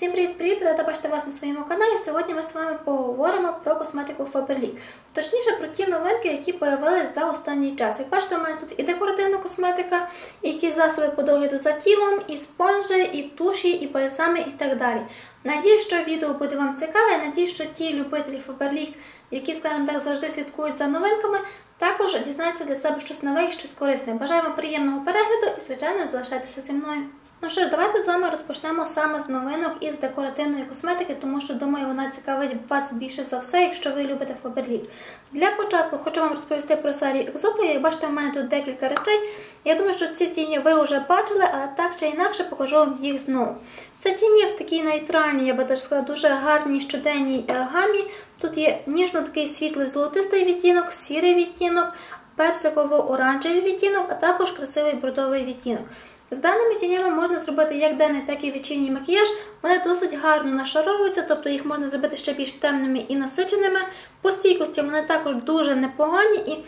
Всім привіт-привіт! Рада бачити вас на своєму каналі. Сьогодні ми з вами поговоримо про косметику Faberlic. Точніше про ті новинки, які з'явилися за останній час. Як бачите, у мене тут і декоративна косметика, і якісь засоби по догляду за тілом, і спонжі, і туші, і пальцями, і так далі. Надіюсь, що відео буде вам цікаве. Надіюсь, що ті любителі Faberlic, які, скажімо так, завжди слідкують за новинками, також дізнаються для себе щось нове і щось корисне. Бажаю вам приємного перегляду і, звичайно, залишайтеся зі мною. Ну що ж, давайте з вами розпочнемо саме з новинок із декоративної косметики, тому що, думаю, вона цікавить вас більше за все, якщо ви любите Faberlic. Для початку хочу вам розповісти про серію екзоти. Як бачите, у мене тут декілька речей. Я думаю, що ці тіні ви вже бачили, але так чи інакше покажу вам їх знову. Це тіні в такій нейтральній, я би так сказала, дуже гарній щоденній е, гамі. Тут є ніжно такий світлий золотистий відтінок, сірий відтінок, персиково-оранжевий відтінок, а також красивий бродовий відтінок. З даними тінями можна зробити як денний, так і вечірній макіяж. Вони досить гарно нашаровуються, тобто їх можна зробити ще більш темними і насиченими. По стійкості вони також дуже непогані і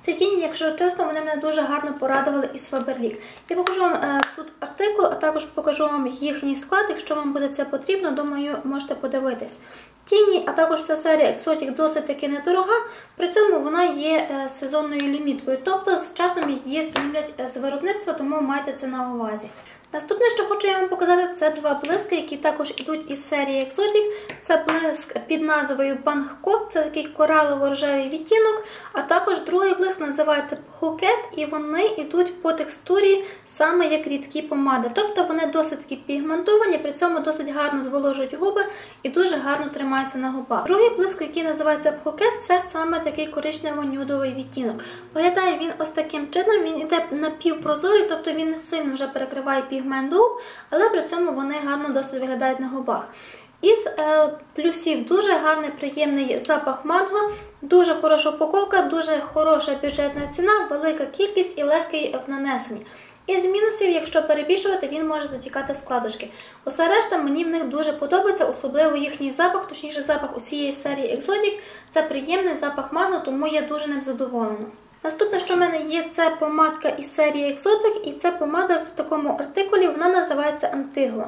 ці тіні, якщо чесно, вони мене дуже гарно порадували із Faberlic. Я покажу вам е, тут артикул, а також покажу вам їхній склад. Якщо вам буде це потрібно, думаю, можете подивитись. Тіні, а також ця серія Exotic досить таки недорога, при цьому вона є е, сезонною ліміткою, тобто з часом її знімлять з виробництва, тому майте це на увазі. Наступне, що хочу я вам показати, це два блиски, які також йдуть із серії Exotic. Це блиск під назвою Bangkok, це такий коралово-рожевий відтінок, а також другий блиск називається Hooket, і вони йдуть по текстурі саме як рідкі помади. Тобто вони досить такі пігментовані, при цьому досить гарно зволожують губи і дуже гарно тримаються на губах. Другий блиск, який називається Hooket, це саме такий коричнево-нюдовий відтінок. Виглядає він ось таким чином, він йде напівпрозорий, тобто він не сильно вже перекриває пігмент губ, але при цьому вони гарно досить виглядають на губах. Із е, плюсів дуже гарний, приємний запах манго, дуже хороша упаковка, дуже хороша бюджетна ціна, велика кількість і легкий в нанесенні. Із мінусів, якщо перебільшувати, він може затікати в складочки. Усе решта мені в них дуже подобається, особливо їхній запах, точніше запах усієї серії Exotic. Це приємний запах манго, тому я дуже ним задоволена. Наступне, що в мене є, це помадка із серії Exotic, і це помада в такому артикулі, вона називається Antigua.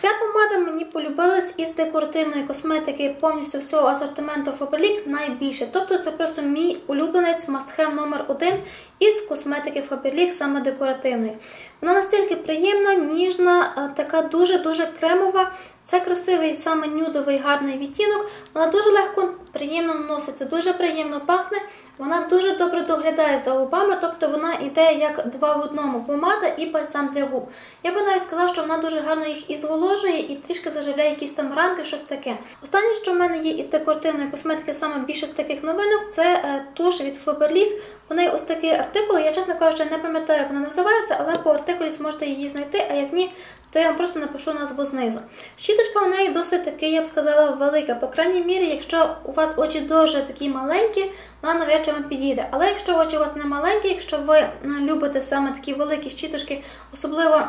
Ця помада мені полюбилась із декоративної косметики повністю всього асортименту Faberlic найбільше. Тобто це просто мій улюбленець мастхев номер 1 із косметики Faberlic, саме декоративної. Вона настільки приємна, ніжна, така дуже-дуже кремова. Це красивий саме нюдовий гарний відтінок. Вона дуже легко, приємно наноситься, дуже приємно пахне. Вона дуже добре доглядає за губами, тобто вона йде як два в одному помада і бальзам для губ. Я би навіть сказала, що вона дуже гарно їх і зволожує, і трішки заживляє якісь там ранки, щось таке. Останнє, що в мене є із декоративної косметики, саме більше з таких новинок, це е, туш від Faberlic. У неї ось такий артикул. Я, чесно кажучи, не пам'ятаю, як вона називається, але по артикулі зможете її знайти, а як ні, то я вам просто напишу назву знизу. Щіточка у неї досить таки, я б сказала, велика. По крайній мірі, якщо у вас очі дуже такі маленькі, вона навряд чи вам підійде. Але якщо очі у вас не маленькі, якщо ви любите саме такі великі щіточки, особливо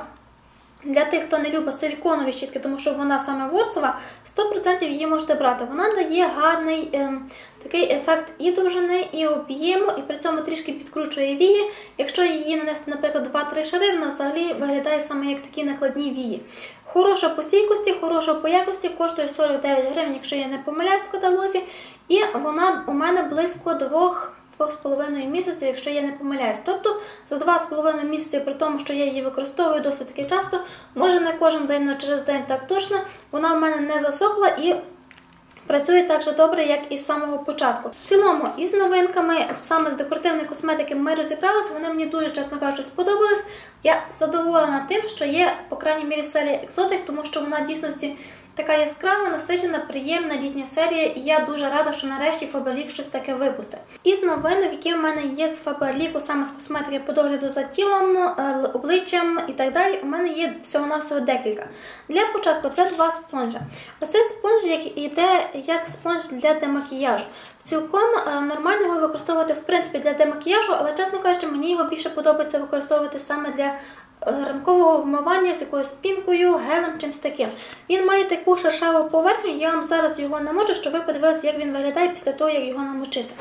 для тих, хто не любить силіконові щітки, тому що вона саме ворсова, 100% її можете брати. Вона дає гарний е, такий ефект і довжини, і об'єму, і при цьому трішки підкручує вії. Якщо її нанести, наприклад, 2-3 шари, вона взагалі виглядає саме як такі накладні вії. Хороша по стійкості, хороша по якості, коштує 49 гривень, якщо я не помиляюсь в каталозі. І вона у мене близько двох. 2,5 місяця, якщо я не помиляюсь. Тобто за 2,5 місяці, при тому, що я її використовую досить таки часто, може не кожен день, але через день так точно, вона в мене не засохла і працює так же добре, як і з самого початку. В цілому, із новинками, саме з декоративної косметики, ми розібралися, вони мені дуже, чесно кажучи, сподобались. Я задоволена тим, що є, по крайній мірі, серія Exotic, тому що вона дійсності така яскрава, насичена, приємна літня серія, і я дуже рада, що нарешті Faberlic щось таке випустив. Із новинок, які в мене є з Faberlic, саме з косметики по догляду за тілом, е, обличчям і так далі, у мене є всього-навсього декілька. Для початку це два спонжа. Ось спонж йде як спонж для демакіяжу. Цілком е, нормально його використовувати в принципі для демакіяжу, але, чесно кажучи, мені його більше подобається використовувати саме для ранкового вмивання з якоюсь пінкою, гелем, чимось таким. Він має таку шершаву поверхню, я вам зараз його намочу, щоб ви подивилися, як він виглядає після того, як його намочити.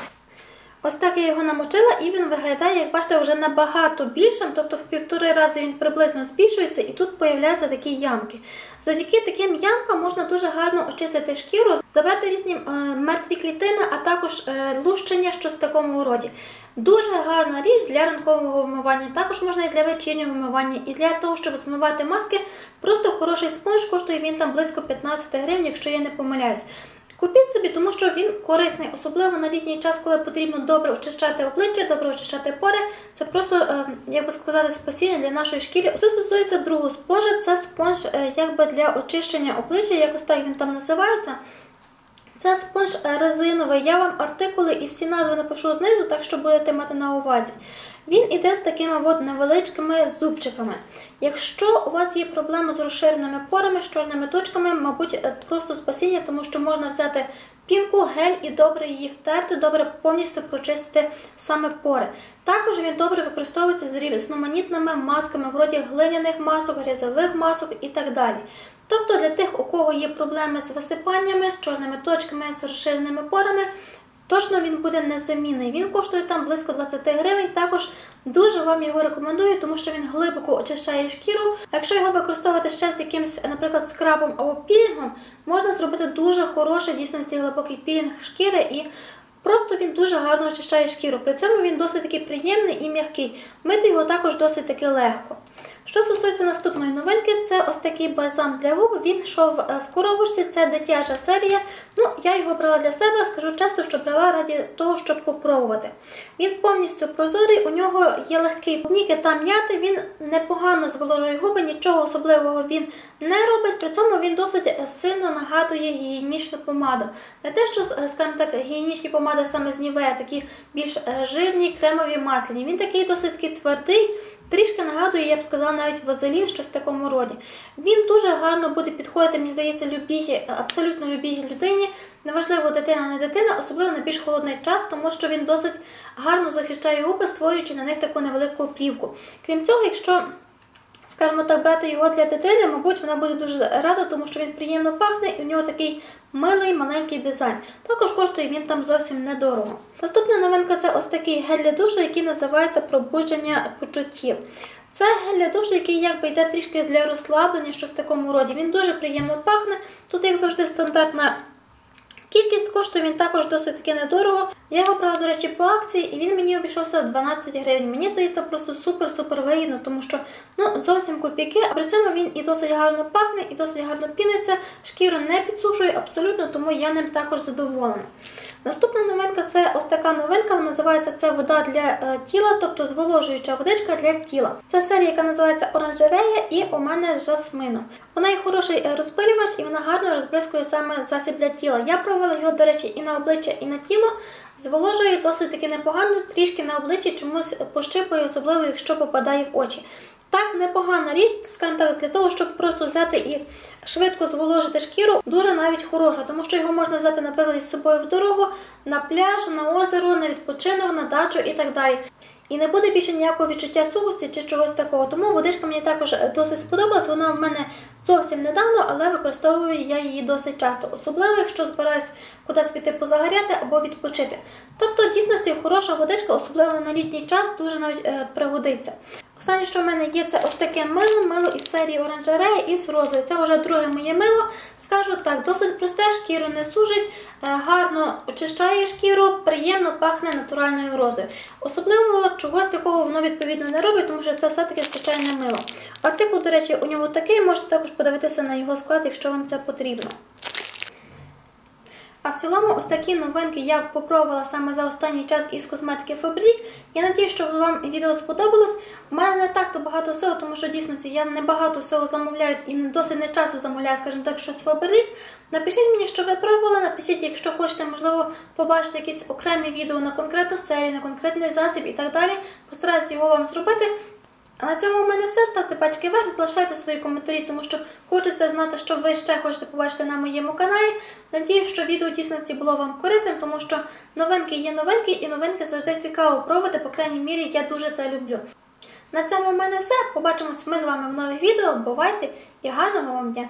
Ось так я його намочила, і він виглядає, як бачите, вже набагато більшим, тобто в півтори рази він приблизно збільшується, і тут появляються такі ямки. Завдяки таким ямкам можна дуже гарно очистити шкіру, забрати різні е, мертві клітини, а також е, лущення, щось в такому роді. Дуже гарна річ для ранкового вмивання, також можна і для вечірнього вмивання, і для того, щоб змивати маски. Просто хороший спонж коштує він там близько 15 гривень, якщо я не помиляюсь. Купіть собі, тому що він корисний, особливо на літній час, коли потрібно добре очищати обличчя, добре очищати пори. Це просто, е, як сказати, спасіння для нашої шкіри. Це стосується другого спонжа, це спонж е, якби для очищення обличчя, якось так він там називається. Це спонж резиновий. Я вам артикули і всі назви напишу знизу, так що будете мати на увазі. Він іде з такими от невеличкими зубчиками. Якщо у вас є проблеми з розширеними порами, з чорними точками, мабуть, е, просто спасіння, тому що можна взяти пінку, гель і добре її втерти, добре повністю прочистити саме пори. Також він добре використовується з різноманітними масками, вроді глиняних масок, грязових масок і так далі. Тобто для тих, у кого є проблеми з висипаннями, з чорними точками, з розширеними порами, точно він буде незамінний. Він коштує там близько 20 гривень. Також дуже вам його рекомендую, тому що він глибоко очищає шкіру. Якщо його використовувати ще з якимось, наприклад, скрабом або пілінгом, можна зробити дуже хороший дійсності глибокий пілінг шкіри і. Просто він дуже гарно очищає шкіру. При цьому він досить таки приємний і м'який. Мити його також досить таки легко. Що стосується наступної новинки, це ось такий бальзам для губ. Він йшов е, в коробочці, це дитяча серія. Ну, я його брала для себе, скажу часто, що брала раді того, щоб попробувати. Він повністю прозорий, у нього є легкий ніки та м'яти, він непогано зволожує губи, нічого особливого він не робить. При цьому він досить е, сильно нагадує гігієнічну помаду. Не те, що, е, скажімо так, гігієнічні помади саме з Нівея, такі більш жирні, кремові масляні. Він такий досить такий твердий. Трішки нагадує, я б сказала, навіть вазелін, щось в такому роді. Він дуже гарно буде підходити, мені здається, любій, абсолютно любій людині. Неважливо, дитина, не дитина, особливо на більш холодний час, тому що він досить гарно захищає губи, створюючи на них таку невелику плівку. Крім цього, якщо скажімо так, брати його для дитини, мабуть, вона буде дуже рада, тому що він приємно пахне і у нього такий милий маленький дизайн. Також коштує він там зовсім недорого. Наступна новинка це ось такий гель для душу, який називається пробудження почуттів. Це гель для душу, який якби йде трішки для розслаблення, щось в такому роді. Він дуже приємно пахне. Тут, як завжди, стандартна Кількість коштує він також досить таки недорого. Я його брала, до речі, по акції, і він мені обійшовся 12 гривень. Мені здається, просто супер-супер вигідно, тому що ну, зовсім копійки, а при цьому він і досить гарно пахне, і досить гарно піниться, шкіру не підсушує абсолютно, тому я ним також задоволена. Наступна новинка це ось така новинка, називається це вода для е, тіла, тобто зволожуюча водичка для тіла. Це серія, яка називається Оранжерея, і у мене з жасмином. Вона є хороший е, розпилювач і вона гарно розбризкує саме засіб для тіла. Я провела його, до речі, і на обличчя, і на тіло. Зволожує досить таки непогано, трішки на обличчі чомусь пощипує, особливо якщо попадає в очі. Так, непогана річ, скажімо так, для того, щоб просто взяти і швидко зволожити шкіру, дуже навіть хороша, тому що його можна взяти, наприклад, з собою в дорогу, на пляж, на озеро, на відпочинок, на дачу і так далі. І не буде більше ніякого відчуття сухості чи чогось такого. Тому водичка мені також досить сподобалась. Вона в мене зовсім недавно, але використовую я її досить часто, особливо, якщо збираюсь кудись піти позагоряти або відпочити. Тобто, в дійсності хороша водичка, особливо на літній час, дуже навіть е, пригодиться. Останнє, що в мене є, це ось таке мило, мило із серії оранжерея із розою. Це вже друге моє мило. Скажу так, досить просте, шкіру не сужить, е, гарно очищає шкіру, приємно пахне натуральною розою. Особливо чогось такого воно відповідно не робить, тому що це все-таки звичайне мило. Артикул, до речі, у нього такий, можете також подивитися на його склад, якщо вам це потрібно. А в цілому, ось такі новинки я попробувала саме за останній час із косметики Fabric. Я надію, що вам відео сподобалось. У мене не так то багато всього, тому що дійсно я не багато всього замовляю і досить не часто замовляю, скажімо так, щось Fabric. Напишіть мені, що ви пробували, напишіть, якщо хочете, можливо, побачити якісь окремі відео на конкретну серію, на конкретний засіб і так далі. Постараюсь його вам зробити. А на цьому в мене все. Ставте пачки вверх, залишайте свої коментарі, тому що хочете знати, що ви ще хочете побачити на моєму каналі. Надіюсь, що відео дійсності було вам корисним, тому що новинки є новинки, і новинки завжди цікаво проводити, по крайній мірі, я дуже це люблю. На цьому в мене все. Побачимось ми з вами в нових відео. Бувайте і гарного вам дня!